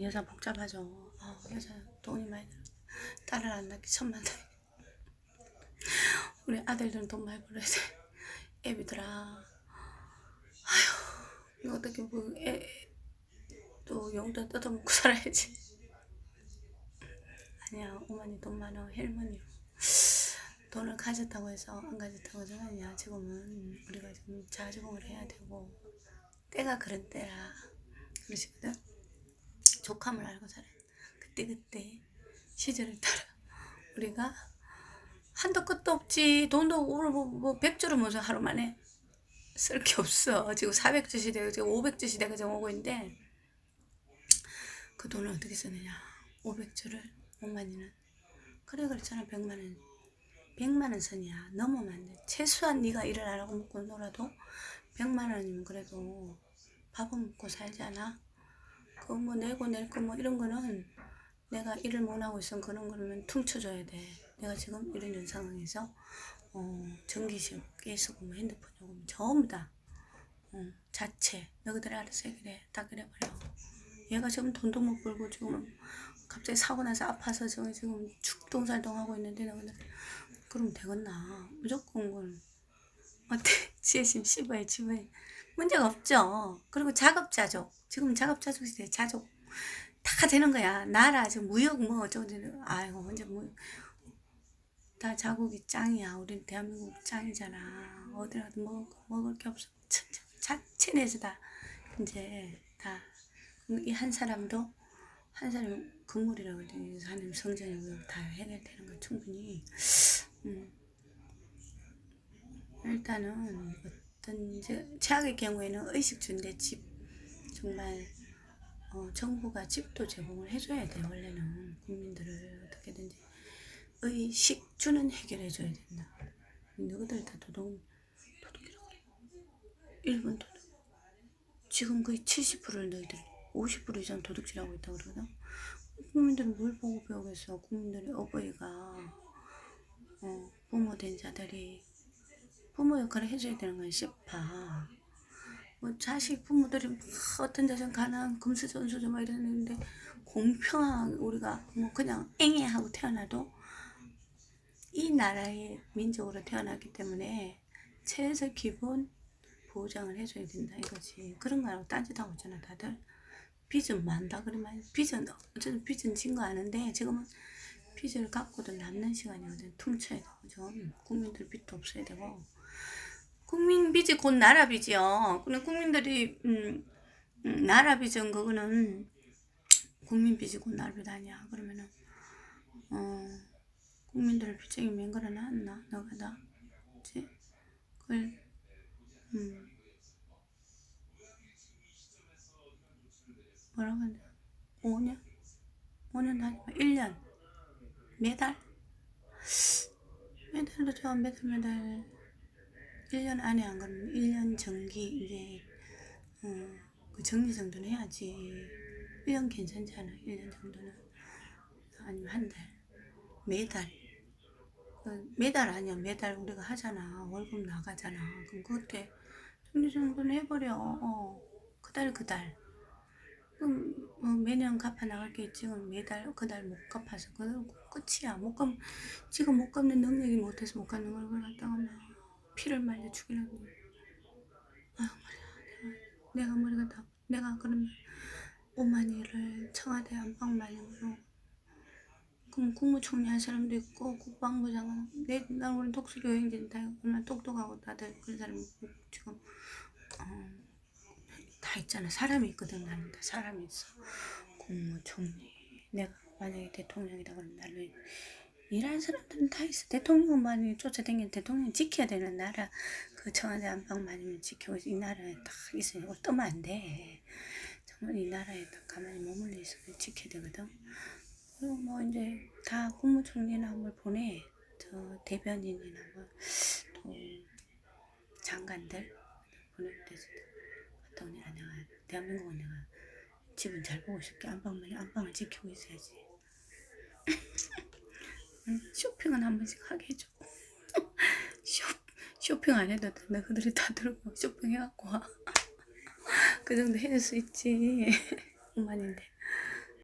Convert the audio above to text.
여자 복잡하죠. 아, 여자 돈이 많이 들어. 딸을 안 낳기 천만 원. 우리 아들들은 돈 많이 벌어야 돼. 애비들아. 아휴, 이거 어떻게 뭐, 애, 또 용돈 뜯어먹고 살아야지. 아니야, 어머니 돈 많아, 할머니. 돈을 가졌다고 해서 안 가졌다고 해서 아니야. 지금은 우리가 좀 자주봉을 해야 되고, 때가 그런 때라. 그러시거든. 족함을 알고 살아. 그때그때 시절을 따라 우리가 한도 끝도 없지. 돈도 뭐, 뭐 100주를 무슨 하루 만에 쓸 게 없어. 지금 400주 시대가 지금 500주 시대가 지금 오고 있는데 그 돈을 어떻게 쓰느냐. 500주를 5만이는 그래 그렇잖아 100만 원 100만 원 선이야 넘으면 안 돼. 최소한 네가 일을 안 하고 먹고 놀아도 100만 원이면 그래도 밥은 먹고 살지 않아? 그뭐 내고 낼거 뭐 이런 거는 내가 일을 못 하고 있으면 그런 거는 퉁쳐줘야 돼. 내가 지금 이런 이런 상황에서 어, 전기세 깨쓰고 뭐 핸드폰 요금 전부 다 어, 자체 너희들이 알아서 해결해 다 그래 버려. 얘가 지금 돈도 못 벌고 지금 갑자기 사고 나서 아파서 지금 지금 죽동살동 하고 있는데 너희들 그러면 되겠나? 무조건 그건 어때? 지혜심 씹어야 집어야 문제가 없죠. 그리고 자급자족. 지금 자급자족 시대 자족. 다 되는 거야. 나라, 지금 무역 뭐 어쩌고 저쩌고. 아이고, 언제 뭐. 다 자국이 짱이야. 우린 대한민국 짱이잖아. 어디 가도 먹을, 거- 먹을 게 없어. 자체 내서 다, 이제 다. 이 한 사람도, 한 사람 금물이라고 그러더니 하나님 성전이고 다 해결되는 거 충분히. 음. 일단은 어떤 이제 최악의 경우에는 의식주인데 집 정말 어, 정부가 집도 제공을 해줘야 돼 원래는 국민들을 어떻게든지 의식주는 해결해줘야 된다. 너희들 다 도둑 도둑이라고 그래. 일본 도둑. 지금 거의 70%를 너희들 50% 이상 도둑질하고 있다고 그러거든. 국민들은 뭘 보고 배우겠어? 국민들의 어버이가 어, 부모 된 자들이 부모 역할을 해줘야 되는 거야, 싶아. 뭐, 자식 부모들이 막 어떤 데선 가난 금수저금수저 막 이러는데, 공평하게 우리가 뭐 그냥 앵애 하고 태어나도 이 나라의 민족으로 태어났기 때문에 최소 기본 보장을 해줘야 된다 이거지. 그런 거라고 딴짓하고 있잖아, 다들. 빚은 많다, 그러면 빚은, 어쨌든 빚은 진 거 아는데, 지금은 빚을 갖고도 남는 시간이거든. 퉁쳐야 되고, 좀. 국민들 빚도 없어야 되고. 국민 빚이 곧 나라 빚이요. 근데 국민들이 음, 음, 나라 빚은 그거는 국민 빚이 곧 나라 빚 아니야. 그러면은 어 국민들을 빚쟁이 맹거려 놨나 너가 다, 그렇지? 그걸 음 뭐라고 하냐? 5년? 5년 아니면 1년? 매달? 매달도 좋아. 매달 매달. 1년 안에 안 그러면 1년 정기 이게 어, 그 정리 정도는 해야지. 1년 괜찮잖아. 1년 정도는. 아니면 한 달. 매달. 그 매달 아니야. 매달 우리가 하잖아. 월급 나가잖아. 그럼 그때 정리 정도는 해버려. 어, 그달 그달 그럼 어, 매년 갚아 나갈 게 있지 그럼 매달 그달 못 갚아서 그 끝이야. 못 갚, 지금 못 갚는 능력이 못해서 못 갚는 걸 그걸 갖다가 막 피를 말려 죽이려고. 아유 머리야 내가, 내가 머리가 다 내가 그러면 오만이를 청와대 안방마님으로 그럼 국무총리 할 사람도 있고 국방부 장관 내, 난 우리 독수리 여행진 다. 얼마나 똑똑하고 다들 그런 사람이 지금 어, 다 있잖아 사람이 있거든 나는 다 사람이 있어 국무 총리 내가 만약에 대통령이다 그러면 나를 일하는 사람들은 다 있어. 대통령만이 쫓아다니는 대통령 지켜야 되는 나라 그 청와대 안방만이면 지키고 이 나라에 딱 있으니 이걸 뜨면 안 돼. 정말 이 나라에 딱 가만히 머물러 있으면 지켜야 되거든. 그리고 뭐 이제 다 국무총리나 뭘 보내. 저 대변인이나 뭐또 장관들 보내면 되지. 갔다 오니까 내가 대한민국은 내가 집은 잘 보고 싶게 안방만 안방을 지키고 있어야지. 응, 쇼핑은 한 번씩 하게 해줘. 쇼, 쇼핑 안 해도 돼. 너희들이 다 들고 쇼핑해갖고 와. 그 정도 해줄 수 있지. 엄마인데.